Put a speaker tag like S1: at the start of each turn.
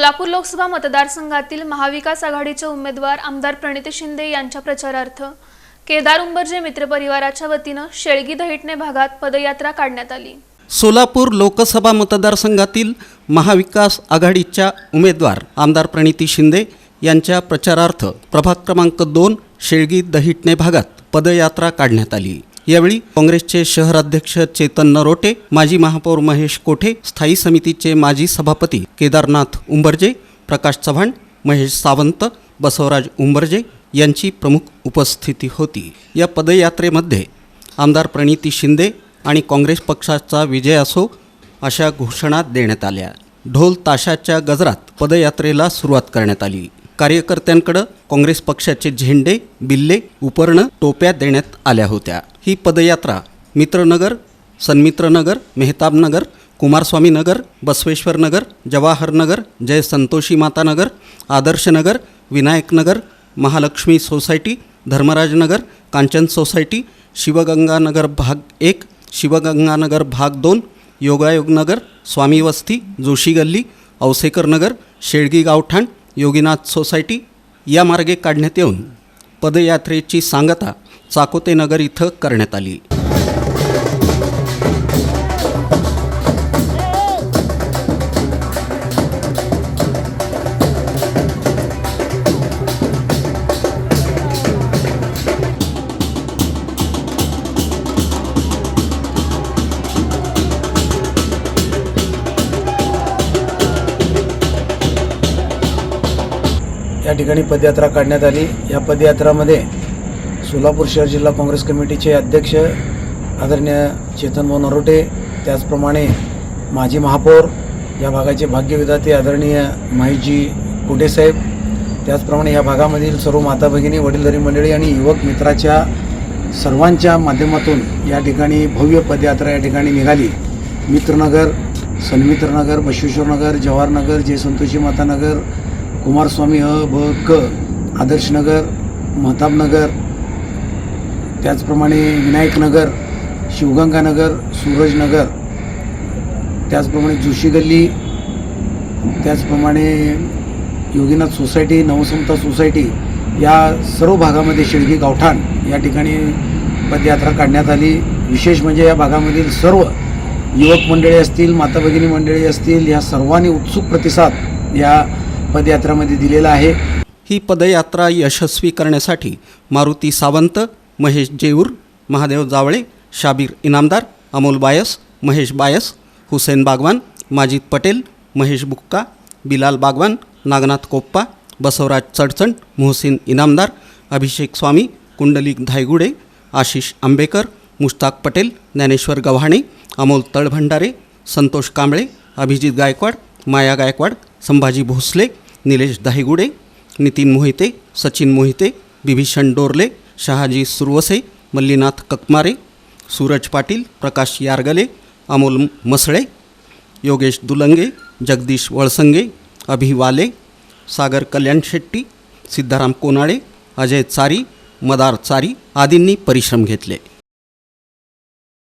S1: सोलापूर लोकसभा मतदारसंघातील महाविकास आघाडीचे उमेदवार आमदार प्रणिती शिंदे यांच्या प्रचारार्थ केदार मित्र मित्रपरिवाराच्या वतीनं शेळगी दहिटणे भागात पदयात्रा काढण्यात आली.
S2: सोलापूर लोकसभा मतदारसंघातील महाविकास आघाडीच्या उमेदवार आमदार प्रणिती शिंदे यांच्या प्रचारार्थ प्रभाग क्रमांक दोन शेळगी दहिटणे भागात पदयात्रा काढण्यात आली. यावेळी काँग्रेसचे शहराध्यक्ष चेतन नरोटे माजी महापौर महेश कोठे स्थायी समितीचे माजी सभापती केदारनाथ उंबरजे प्रकाश चव्हाण महेश सावंत बसवराज उंबरजे यांची प्रमुख उपस्थिती होती. या पदयात्रेमध्ये आमदार प्रणिती शिंदे आणि काँग्रेस पक्षाचा विजय असो अशा घोषणा देण्यात आल्या. ढोल ताशाच्या गजरात पदयात्रेला सुरुवात करण्यात आली. कार्यकर्त्यांकडं काँग्रेस पक्षाचे झेंडे बिल्ले उपरणं टोप्या देण्यात आल्या होत्या. ही पदयात्रा मित्रनगर सन्मित्रनगर मेहताबनगर कुमारस्वामी नगर बसवेश्वर नगर जवाहर नगर जय संतोषी माता नगर आदर्श नगर विनायक नगर महालक्ष्मी सोसायटी धर्मराजनगर कांचन सोसायटी शिवगंगानगर भाग एक शिवगंगानगर भाग दोन योगायोगनगर स्वामी वस्ती जोशी गल्ली औसेकरनगर शेळगी गावठाण योगीनाथ सोसायटी या मार्गे काढण्यात येऊन पदयात्रेची सांगता चाकोते नगर इथं करण्यात आली.
S3: या ठिकाणी पदयात्रा काढण्यात आली. या पदयात्रामध्ये सोलापूर शहर जिल्हा काँग्रेस कमिटीचे अध्यक्ष आदरणीय चेतन भाऊ नरोटे त्याचप्रमाणे माजी महापौर या भागाचे भाग्यविधाते आदरणीय महेशजी कुटेसाहेब त्याचप्रमाणे या भागामधील सर्व माता भगिनी वडीलधारी मंडळी आणि युवक मित्राच्या सर्वांच्या माध्यमातून या ठिकाणी भव्य पदयात्रा या ठिकाणी निघाली. मित्रनगर सन्मित्रनगर बशवेश्वरनगर जवाहरनगर जय संतोषी मातानगर कुमारस्वामी अ ब क आदर्शनगर महताबनगर त्याचप्रमाणे विनायकनगर शिवगंगानगर सूरजनगर त्याचप्रमाणे जोशी गल्ली त्याचप्रमाणे योगीनाथ सोसायटी नवसंता सोसायटी या सर्व भागामध्ये शिळगी गावठाण या ठिकाणी पदयात्रा काढण्यात आली. विशेष म्हणजे या भागामधील सर्व युवक मंडळी असतील माता भगिनी मंडळी असतील या सर्वांनी उत्सुक प्रतिसाद या पदयात्रामध्ये दिलेला आहे.
S2: ही पदयात्रा यशस्वी करण्यासाठी मारुती सावंत महेश जेऊर महादेव जावळे शाबीर इनामदार अमोल बायस महेश बायस हुसेन बागवान माजिद पटेल महेश बुक्का बिलाल बागवान नागनाथ कोप्पा बसवराज चडचण मोहसिन इनामदार अभिषेक स्वामी कुंडलिक धायगुडे आशिष आंबेकर मुश्ताक पटेल ज्ञानेश्वर गव्हाणे अमोल तळभंडारे संतोष कांबळे अभिजित गायकवाड माया गायकवाड संभाजी भोसले निलेश दाहिगुडे नितीन मोहिते सचिन मोहिते बिभीषण डोरले शहाजी सुरवसे मल्लीनाथ ककमारे सूरज पाटील प्रकाश यारगले अमोल मसळे योगेश दुलंगे जगदीश वळसंगे अभिवाले सागर कल्याण शेट्टी सिद्धाराम कोनाळे अजय चारी मदार चारी आदींनी परिश्रम घेतले.